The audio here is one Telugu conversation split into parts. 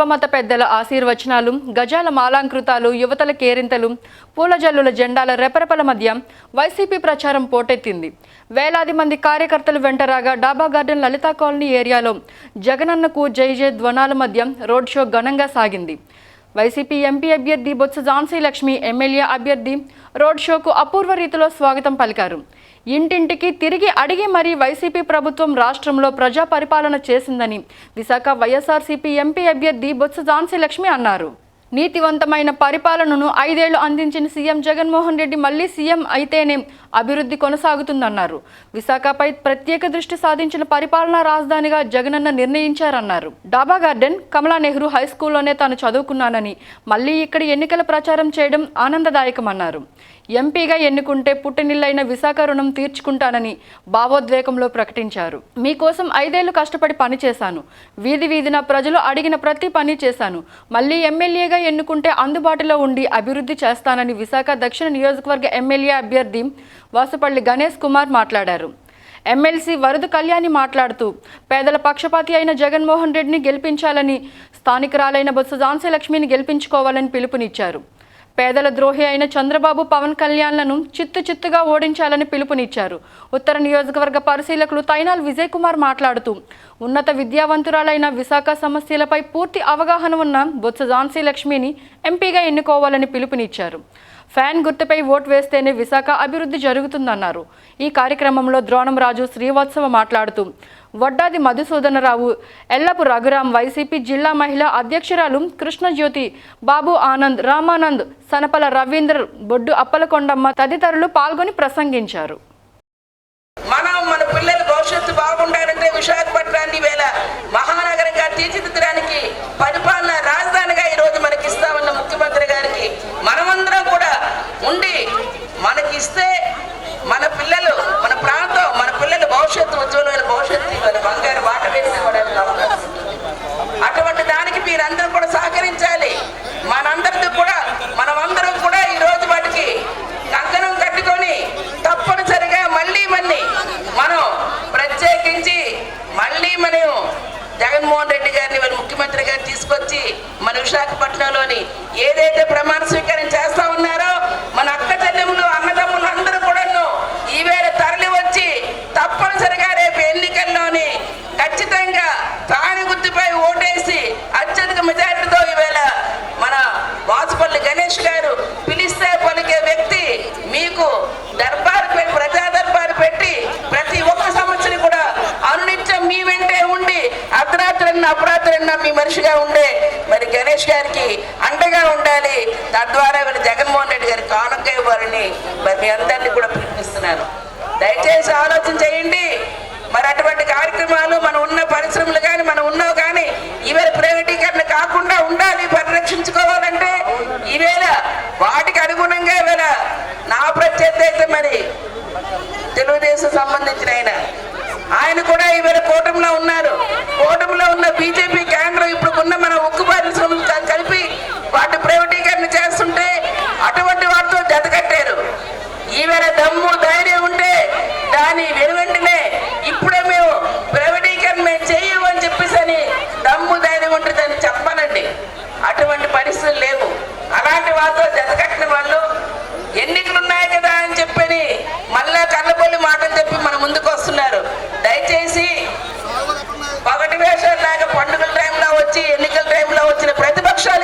సర్వమత పెద్దల ఆశీర్వచనాలు గజాల మాలాంకృతాలు యువతల కేరింతలు పూలజల్లుల జెండాల రెపరెపల మధ్య వైసీపీ ప్రచారం పోటెత్తింది. వేలాది మంది కార్యకర్తలు వెంటరాగా డాబా గార్డెన్ లలితా కాలనీ ఏరియాలో జగనన్నకు జై జై ధ్వనాల మధ్య రోడ్ షో ఘనంగా సాగింది. వైసీపీ ఎంపీ అభ్యర్థి బొత్స ఝాన్సీ లక్ష్మి ఎమ్మెల్యే అభ్యర్థి రోడ్ షోకు అపూర్వ రీతిలో స్వాగతం పలికారు. ఇంటింటికి తిరిగి అడిగి మరీ వైసీపీ ప్రభుత్వం రాష్ట్రంలో ప్రజా పరిపాలన చేసిందని విశాఖ వైఎస్ఆర్సీపీ ఎంపీ అభ్యర్థి బొత్స ఝాన్సీ లక్ష్మి అన్నారు. నీతివంతమైన పరిపాలనను ఐదేళ్ళు అందించిన సీఎం జగన్మోహన్ రెడ్డి మళ్ళీ సీఎం అయితేనే అభివృద్ధి కొనసాగుతుందన్నారు. విశాఖపై ప్రత్యేక దృష్టి సాధించిన పరిపాలనా రాజధానిగా జగనన్న నిర్ణయించారన్నారు. డాబా గార్డెన్ కమలా నెహ్రూ హై స్కూల్లోనే తాను చదువుకున్నానని మళ్ళీ ఇక్కడ ఎన్నికల ప్రచారం చేయడం ఆనందదాయకమన్నారు. ఎంపీగా ఎన్నుకుంటే పుట్టినిల్లైన విశాఖ రుణం తీర్చుకుంటానని భావోద్వేగంలో ప్రకటించారు. మీకోసం ఐదేళ్ళు కష్టపడి పనిచేశాను. వీధి వీధిన ప్రజలు అడిగిన ప్రతి పని చేశాను. మళ్ళీ ఎమ్మెల్యేగా ఎన్నుకుంటే అందుబాటులో ఉండి అభివృద్ధి చేస్తానని విశాఖ దక్షిణ నియోజకవర్గ ఎమ్మెల్యే అభ్యర్థి వాసుపల్లి గణేష్ కుమార్ మాట్లాడారు. ఎమ్మెల్సీ వరద కళ్యాణి మాట్లాడుతూ పేదల పక్షపాతి అయిన జగన్మోహన్ రెడ్డిని గెలిపించాలని స్థానికురాలైన బొత్స ఝాన్సీ లక్ష్మిని గెలిపించుకోవాలని పిలుపునిచ్చారు. పేదల ద్రోహి అయిన చంద్రబాబు పవన్ కళ్యాణ్లను చిత్తు చిత్తుగా ఓడించాలని పిలుపునిచ్చారు. ఉత్తర నియోజకవర్గ పరిశీలకులు తైనాల్ విజయ్ కుమార్ మాట్లాడుతూ ఉన్నత విద్యావంతురాలైన విశాఖ సమస్యలపై పూర్తి అవగాహన ఉన్న బొత్స ఝాన్సీ లక్ష్మిని ఎంపీగా ఎన్నుకోవాలని పిలుపునిచ్చారు. ఫ్యాన్ గుర్తుపై ఓటు వేస్తేనే విశాఖ అభివృద్ధి జరుగుతుందన్నారు. ఈ కార్యక్రమంలో ద్రోణం రాజు శ్రీవత్సవ మాట్లాడుతూ వడ్డాది మధుసూదనరావు ఎల్లపు రఘురాం వైసీపీ జిల్లా మహిళా అధ్యక్షురాలు కృష్ణజ్యోతి బాబు ఆనంద్ రామానంద్ సనపల రవీంద్ర బొడ్డు అప్పలకొండమ్మ తదితరులు పాల్గొని ప్రసంగించారు. మనం మన పిల్లల భవిష్యత్తు బాగుండాలంటే విశాఖపట్నాన్ని వేళ మహానగరంగా తీర్చిదిద్దడానికి పరిపాలన రాజధానిగా ఈరోజు మనకి ఇస్తామన్న ముఖ్యమంత్రి ఉండి మనకి ఇస్తే మన పిల్లలు మన ప్రాంతం మన పిల్లల భవిష్యత్తు ఉజ్వలమైన భవిష్యత్తు ఇవాళ బంగారు బాట వేసేవాడని అవకాశం అటువంటి దానికి మీరందరూ కూడా సహకరించాలి. మనందరితో కూడా మనమందరం కూడా ఈ రోజు వాటికి కంకణం కట్టుకొని తప్పనిసరిగా మళ్ళీ మళ్ళీ మనం ప్రత్యేకించి మళ్ళీ మనం జగన్మోహన్ రెడ్డి గారిని మరి ముఖ్యమంత్రి గారిని తీసుకొచ్చి మన విశాఖపట్నంలోని ఏదైతే ప్రమాణ స్వీకారం చేస్తా ఉన్నారో మన అక్క చెల్లెములు అన్నదమ్ములు అందరూ కూడాను ఈవేళ తరలి వచ్చి తప్పనిసరిగా రేపు ఎన్నికల్లోని ఖచ్చితంగా తాని గుర్తుపై ఓటేసి అత్యధిక మెజారిటీతో ఈవేళ మన వాసుపల్లి గణేష్ గారు పిలిస్తే పలికే వ్యక్తి మీకు దర్బారు పెట్టి ప్రజా దర్బారు పెట్టి ప్రతి ఒక్క సమస్యని కూడా అనునిత్యం మీ వెంటే ఉండి అర్ధరాత్రన్న మీ మనిషిగా ఉండే మరి గణేష్ గారికి అండగా ఉండాలి. తద్వారా వీళ్ళు జగన్మోహన్ రెడ్డి గారి కానుక ఇవ్వాలని మరి మీ అందరినీ కూడా పిలిపిస్తున్నాను. దయచేసి ఆలోచన చేయండి. మరి అటువంటి కార్యక్రమాలు మనం ఉన్న పరిశ్రమలు కానీ మనం ఉన్నావు కానీ ఈవేళ ప్రైవేటీకరణ కాకుండా ఉండాలి పరిరక్షించుకోవాలంటే ఈవేళ వాటికి అనుగుణంగా ఈవేళ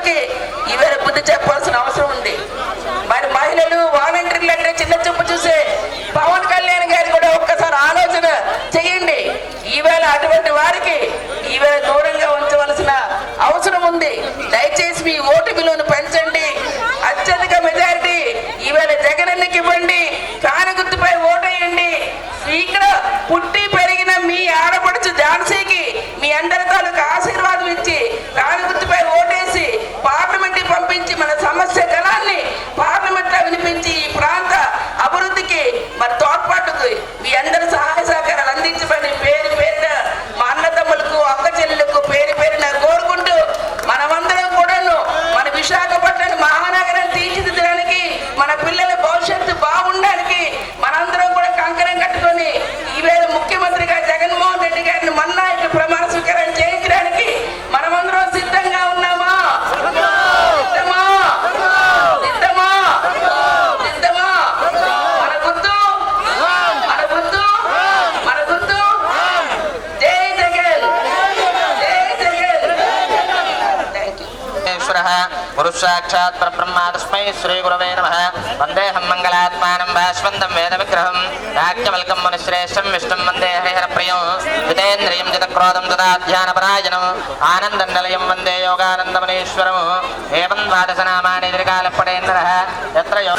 ప్రతిపక్షాలకి ఇవే బుద్ధి చెప్పాల్సిన అవసరం ఉంది. మరి మహిళలు వాలంటీర్లు అంటే చిన్న చూపు చూసే పవన్ కళ్యాణ్ గారు కూడా ఒక్కసారి ఆలోచన చేయండి. ఈవేళ అటువంటి వారికి ఈవేళ దూరంగా ఉంచవలసిన అవసరం ఉంది. దయచేసి మీ ఓటు విలువను పెంచండి. అత్యధిక మెజారిటీ ఈవేళ జగనన్నకి ఇవ్వండి. కానగుర్తుపై ఓటేయండి. ఇక్కడ పుట్టి పెరిగిన మీ ఆడపడుచు ఝాన్సీకి మీ అందరితో గురుసాక్షాత్ పరబ్రహ్మ తస్మై శ్రీ గురవే నమ వందేహం మంగళాత్మానం భాస్వంతం వేద విగ్రహం యాజ్ఞవల్కం మునిశ్రేష్టం విష్ణుం వందే హరిహర ప్రియం జితేంద్రియం జితక్రోధం తదాధ్యానపరాయణం ఆనందం నిలయం వందే యోగానందమనేశ్వరం ఏం ద్వాదశ నామాని దీర్ఘాలపడేంద్ర యత్ర యో